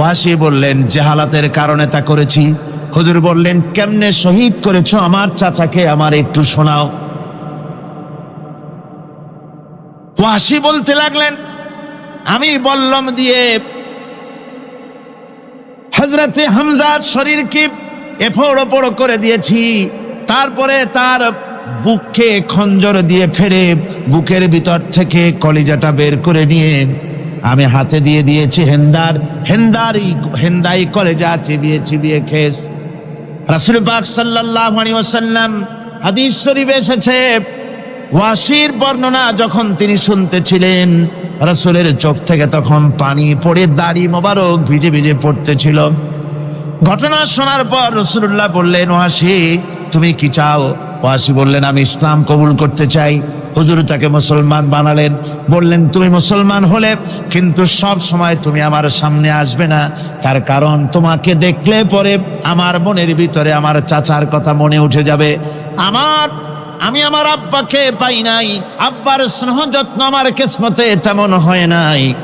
ওয়াসি বললেন, জেহালাতের কারণে তা করেছি। হুজুর বললেন, কেমনে শহীদ করেছ আমার চাচাকে? আমার একটু শোনাও। ওয়াসি বলতে লাগলেন, আমি বললাম দিয়ে হজরতে হামজার শরীরকে এফোড় ওপড় করে দিয়েছি। তারপরে তার বুককে খঞ্জর দিয়ে ফেরে বুকের ভিতর থেকে কলিজাটা বের করে নিয়ে আমি হাতে দিয়ে দিয়েছি হেন্দার হেন্দারি হেন্দাই কলেজা চিবিয়ে চিবিয়ে খেস। রাসুল পাক সাল্লাল্লাহু আলাইহি ওয়াসাল্লাম হাদিস শরীফে এসেছে, ওয়াসির বর্ণনা যখন তিনি শুনতেছিলেন, রাসূলের চোখ থেকে তখন পানি পড়ে দাড়ি মোবারক ভিজে ভিজে পড়তেছিল। ঘটনা শোনার পর রসুল্লাহ বললেন, ওয়াসি, তুমি কি চাও? ওয়াসি বললেন, আমি ইসলাম কবুল করতে চাই। হুজুর তাকে মুসলমান বানালেন। বললেন, তুমি মুসলমান হলে কিন্তু সব সময় তুমি আমার সামনে আসবে না। তার কারণ তোমাকে দেখলে পরে আমার মনের ভিতরে আমার চাচার কথা মনে উঠে যাবে। আমার, আমি আমার আব্বাকে পাই নাই। আব্বার স্নেহ যত্ন আমার কিসমতে তেমন হয় নাই।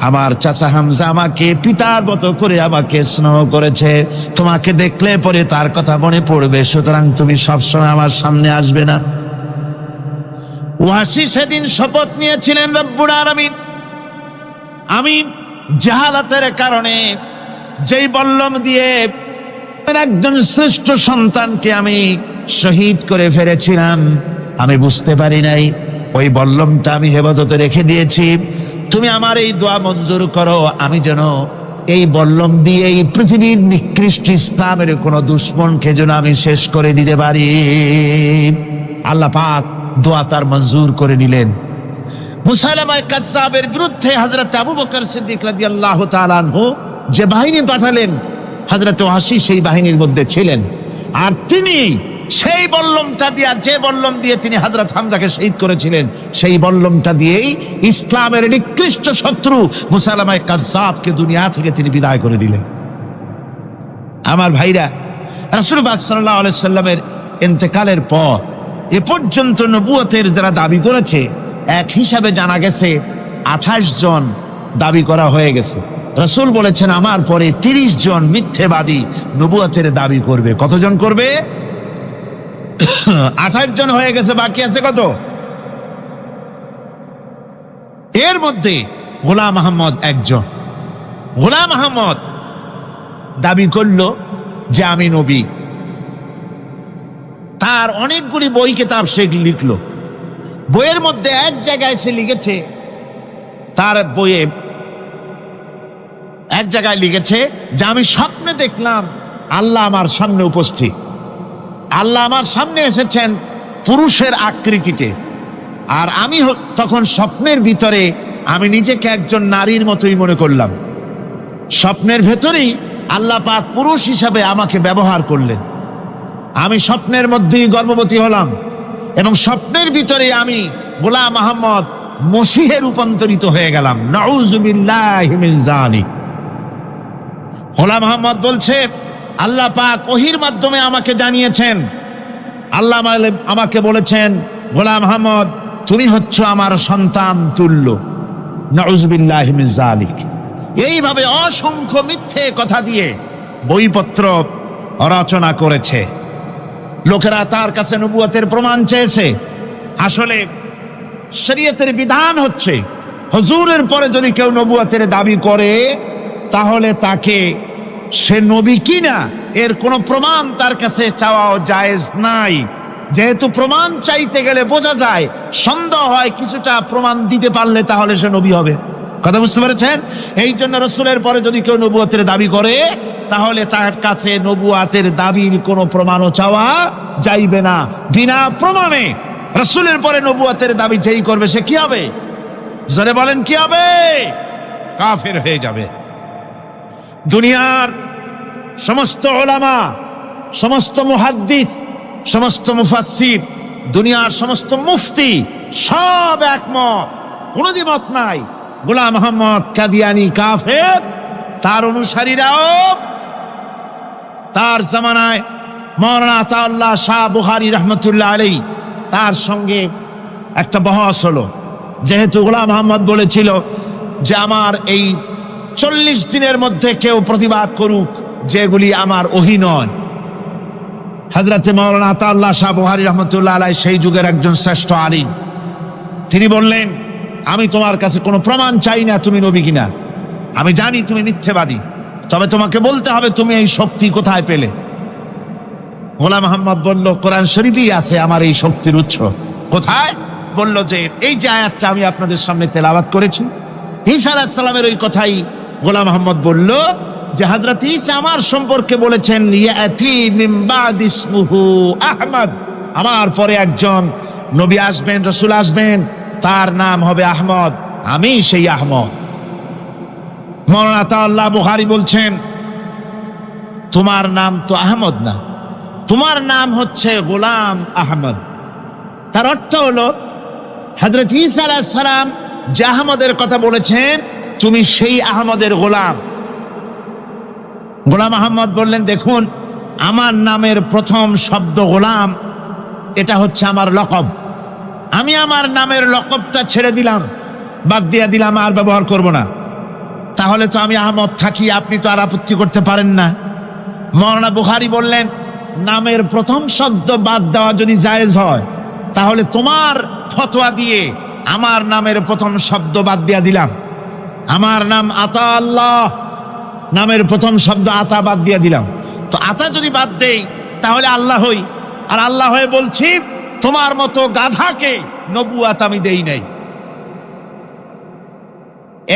আমার চাচা হামজা আমাকে পিতার মতো করে আমাকে স্নেহ করেছে। তোমাকে দেখলে পরে তার কথা মনে পড়বে। সুতরাং তুমি সবসময় আমার সামনে আসবে না। ওয়াসি সেদিন শপথ নিয়েছিলেন রব্বুর আলামিন। আমি জাহালাতের কারণে যেই বল্লম দিয়ে একজন শ্রেষ্ঠ সন্তানকে আমি শহীদ করে ফেলেছিলাম, আমি বুঝতে পারি নাই, ওই বল্লমটা আমি হেফাজতে রেখে দিয়েছি। তুমি আমার এই দোয়া মঞ্জুর করো, আমি যেন এই বল্লম দিয়ে এই পৃথিবীর নিকৃষ্ট ইসলামের কোন দুশ্মনকে যেন আমি শেষ করে দিতে পারি। আল্লাহ পাক দোয়া তার মঞ্জুর করে নিলেন। মুসালামায় কাসাবের বিরুদ্ধে হজরত আবু বকর সিদ্দিক রাদিয়াল্লাহু তাআলা আনহু যে বাহিনী পাঠালেন হজরত ওয়াসি সেই বাহিনীর মধ্যে ছিলেন। আর তিনি সেই বল্লমটা দিয়া, যে বল্লম দিয়ে তিনি হজরত হামজাকে শহীদ করেছিলেন, সেই বল্লমটা দিয়েই ইসলামের নিকৃষ্ট শত্রু মুসালামায় কাজাবকে দুনিয়া থেকে তিনি বিদায় করে দিলেন। আমার ভাইরা, রাসূলুল্লাহ সাল্লাল্লাহু আলাইহি সাল্লামের ইন্তেকালের পর এ পর্যন্ত নবুয়তের যারা দাবি করেছে, এক হিসাবে জানা গেছে, আঠাশ জন দাবি করা হয়ে গেছে। রসুল বলেছেন, আমার পরে তিরিশ জন মিথ্যেবাদী নবুয়তের দাবি করবে। কতজন করবে? আঠাশ জন হয়ে গেছে, বাকি আছে কত? এর মধ্যে গোলাম আহমদ একজন। গোলাম আহমদ দাবি করল যে, আমি নবী। তার অনেকগুলি বই কিতাব সে লিখলো। বইয়ের মধ্যে এক জায়গায় সে লিখেছে, তার বইয়ে এক জায়গায় লিখেছে, যে আমি স্বপ্নে দেখলাম আল্লাহ আমার সামনে উপস্থিত। আল্লাহ আমার সামনে এসেছেন পুরুষের আকৃতিতে। আর আমি তখন স্বপ্নের ভিতরে আমি নিজেকে একজন নারীর মতোই মনে করলাম। স্বপ্নের ভেতরেই আল্লাহ পাক পুরুষ হিসাবে আমাকে ব্যবহার করলেন। আমি স্বপ্নের মধ্যেই গর্ভবতী হলাম এবং স্বপ্নের ভিতরে আমি গোলাম আহমদ মসিহে রূপান্তরিত হয়ে গেলাম। গোলাম আহমদ বলছে, আল্লাহ পাক ওহির মাধ্যমে আমাকে জানিয়েছেন। আল্লাহ আমাকে বলেছেন, গোলাম আহমদ, তুমি হচ্ছ আমার সন্তান তুল্য। নাউজুবিল্লাহি মিন এইভাবে অসংখ্য মিথ্যে কথা দিয়ে বইপত্র রচনা করেছে। লোকেরা তার কাছে নবুয়াতের প্রমাণ চেয়েছে। আসলে শরীয়তের বিধান হচ্ছে, হুজুরের পরে যদি কেউ নবুয়তের দাবি করে, তাহলে তাকে সে নবী কিনা এর কোনো প্রমাণ তার কাছে চাওয়াও জায়েজ নাই। যেহেতু প্রমাণ চাইতে গেলে বোঝা যায়, সন্দেহ হয় কিছুটা প্রমাণ দিতে পারলে তাহলে সে নবী হবে। কথা বুঝতে পেরেছেন? এই জন্য রসুলের পরে যদি কেউ নবুয়তের দাবি করে তাহলে তার কাছে নবুয়াতের দাবির কোনো প্রমাণও চাওয়া যাইবে না। বিনা প্রমাণে রসুলের পরে নবুয়াতের দাবি যেই করবে সে কি হবে? জোরে বলেন, কি হবে? কাফের হয়ে যাবে। দুনিয়ার সমস্ত ওলামা, সমস্ত মুহাদ্দিস, সমস্ত মুফাসসির, দুনিয়ার সমস্ত মুফতি সব একমত। কোনো দ্বিমত নাই। গোলাম মোহাম্মদ কাদিয়ানি কাফের, তার অনুসারীরাও তার জামানায় মৌলানা আতাউল্লাহ শাহ বুহারি রহমতুল্লাহ আলী তার সঙ্গে একটা বহস হলো। যেহেতু গোলাম মোহাম্মদ বলেছিল যে, আমার এই চল্লিশ দিনের মধ্যে কেউ প্রতিবাদ করুক, যেগুলি আমার ওহি নয়। হাজরাতে মৌলানা আতাউল্লাহ শাহ বুহারি রহমতুল্লাহ আলাই সেই যুগের একজন শ্রেষ্ঠ আলিম। তিনি বললেন, আমি তোমার কাছে কোনো প্রমাণ চাই না তুমি নবী কিনা। আমি জানি তুমি মিথ্যেবাদী। তবে তোমাকে বলতে হবে, তুমি এই শক্তি কোথায় পেলে? গোলাম মোহাম্মদ বলল, কোরআন শরীফই আছে আমার এই শক্তির উৎস। কোথায়? বলল যে, এই যে আয়াতটা আমি আপনাদের সামনে তেলাওয়াত করেছি। ঈসা আলাহিসাল্লামের ওই কথাই গোলাম মোহাম্মদ বলল যে হজরত ঈসা আমার সম্পর্কে বলেছেন আহমদ। আমার পরে একজন নবী আসবেন, রসুল আসবেন, তার নাম হবে আহমদ। আমি সেই আহমদ। মৌলানা বুহারি বলছেন, তোমার নাম তো আহমদ না। তোমার নাম হচ্ছে গোলাম আহমদ। তার অর্থ হলো হজরত ইসা সালাম যে আহমদের কথা বলেছেন, তুমি সেই আহমদের গোলাম। গোলাম আহমদ বললেন, দেখুন, আমার নামের প্রথম শব্দ গোলাম, এটা হচ্ছে আমার লকব। আমি আমার নামের লকবটা ছেড়ে দিলাম, বাদ দিয়া দিলাম, আর ব্যবহার করব না। তাহলে তো আমি আহমদ থাকি, আপনি তো আর আপত্তি করতে পারেন না। মৌলানা বুখারি বললেন, নামের প্রথম শব্দ বাদ দেওয়া যদি জায়েজ হয়, তাহলে তোমার ফতোয়া দিয়ে আমার নামের প্রথম শব্দ বাদ দিয়া দিলাম। আমার নাম আতা আল্লাহ, নামের প্রথম শব্দ আতা বাদ দিয়া দিলাম। তো আতা যদি বাদ দেই, তাহলে আল্লাহ হই। আর আল্লাহ হয়ে বলছি, তোমার মতো গাধাকে নবুয়াত আমি দেই নাই।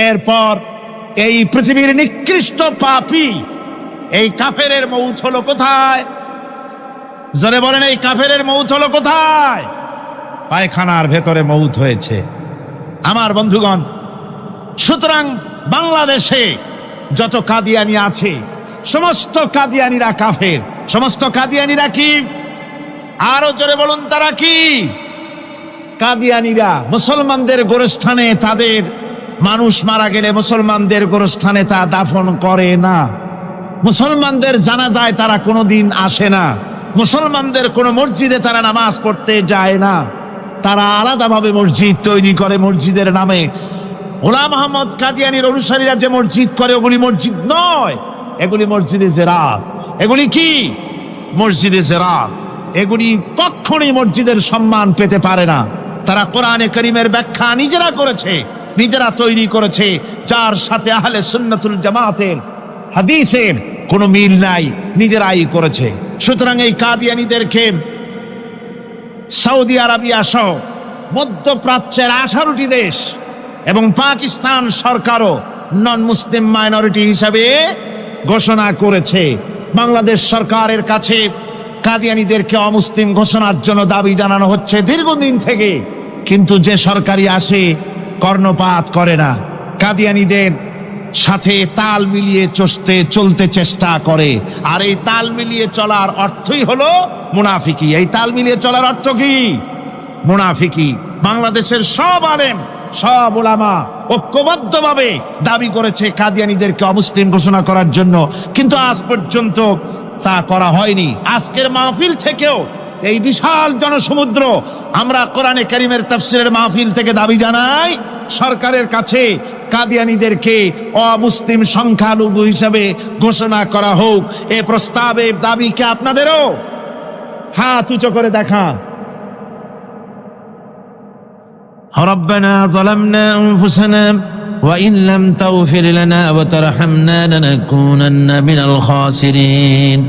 এরপর এই পৃথিবীর নিকৃষ্ট পাপী, এই কাফেরের মৌত হলো কোথায়? জোরে বলেন, এই কাফেরের মৌত হলো কোথায়? পায়খানার ভেতরে মৌত হয়েছে। আমার বন্ধুগণ, সুতরাং বাংলাদেশে যত কাদিয়ানি আছে, সমস্ত কাদিয়ানিরা কাফের, সমস্ত কাদিয়ানিরা কি? আরও জোরে বলুন, তারা কি? কাদিয়ানিরা মুসলমানদের গোরস্থানে তাদের মানুষ মারা গেলে মুসলমানদের গোরস্থানে তা দাফন করে না। মুসলমানদের জানা যায় তারা কোনোদিন আসে না। মুসলমানদের কোনো মসজিদে তারা নামাজ পড়তে যায় না। তারা আলাদাভাবে মসজিদ তৈরি করে মসজিদের নামে। ওলা আহমদ কাদিয়ানির অনুসারীরা যে মসজিদ করে, ওগুলি মসজিদ নয়। এগুলি মসজিদে জেরাত। এগুলি কি? মসজিদে জেরাত। এগুলি কখনই মসজিদের সম্মান পেতে পারে না। তারা কোরআনে করিমের ব্যাখ্যা নিজেরা করেছে। নিজেরা তৈরি করেছে, যার সাথে আহলে সুন্নতুল জামাতের হাদিসের কোনো মিল নাই, নিজেরাই করেছে। সুতরাং এই কাদিয়ানিদেরকে সৌদি আরবিয়া সহ মধ্যপ্রাচ্যের আঠারোটি দেশ এবং পাকিস্তান সরকারও নন মুসলিম মাইনরিটি হিসাবে ঘোষণা করেছে। বাংলাদেশ সরকারের কাছে কাদিয়ানিদেরকে অমুসলিম ঘোষণার জন্য দাবি জানানো হচ্ছে দীর্ঘদিন থেকে। কিন্তু যে সরকারি আসে কর্ণপাত করে না। কাদিয়ানিদের সাথে তাল মিলিয়ে চষতে, চলতে চেষ্টা করে। আর এই তাল মিলিয়ে চলার অর্থই হলো মুনাফিকি। এই তাল মিলিয়ে চলার অর্থ কি? মুনাফিকি। বাংলাদেশের সব আলেম, সব ওলামা ঐক্যবদ্ধভাবে দাবি করেছে কাদিয়ানিদেরকে অমুসলিম ঘোষণা করার জন্য। কিন্তু আজ পর্যন্ত তা করা হয়নি। আজকের মাহফিল থেকেও এই বিশাল জনসমুদ্র আমরা কোরআনে করিমের তফসিরের মাহফিল থেকে দাবি জানাই সরকারের কাছে কাদিয়ানিদেরকে অমুসলিম সংখ্যালঘু হিসাবে ঘোষণা করা হোক এ প্রস্তাবে দাবি কি আপনাদেরও হাত উঁচু করে দেখা ربنا ظلمنا أنفسنا وإن لم تغفر لنا وترحمنا لنكونن من الخاسرين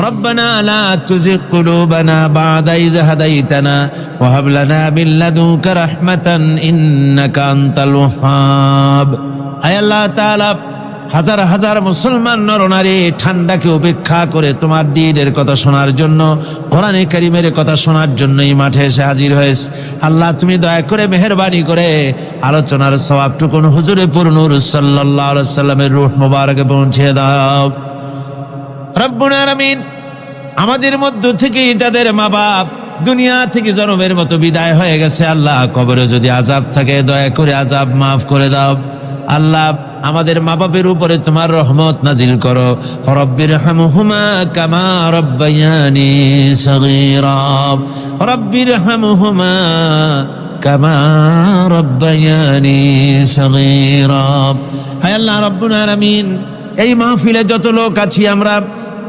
ربنا لا تزغ قلوبنا بعد إذ هديتنا وهب لنا من لدنك رحمة إنك أنت الوهاب أي الله تعالى হাজার হাজার মুসলমান নরনারী ঠান্ডাকে উপেক্ষা করে তোমার দিনের কথা শোনার জন্য কোরআনে কারিমের কথা শোনার জন্য এই মাঠে এসে হাজির হয়েছে আল্লাহ তুমি দয়া করে মেহরবানি করে আলোচনার সবাবটুকুন হুজুরে পুরনুর সাল্লাহ সাল্লামের রুহ মোবারকে পৌঁছে দাও রব্বুল আমাদের মধ্য থেকে যাদের মা বাপ দুনিয়া থেকে জনমের মতো বিদায় হয়ে গেছে। আল্লাহ কবরে যদি আজাব থাকে, দয়া করে আজাব মাফ করে দাও। আল্লাহ আমাদের মা বাপের উপরে তোমার রহমত নাজিল করো। রব্বির হামহুমা কামা রব্বায়ানি সগীরা। রব্বির হামহুমা কামা রব্বায়ানি সগীরা। হে আল্লাহ রব্বুল আলামিন, এই মাহফিলে যত লোক আছি আমরা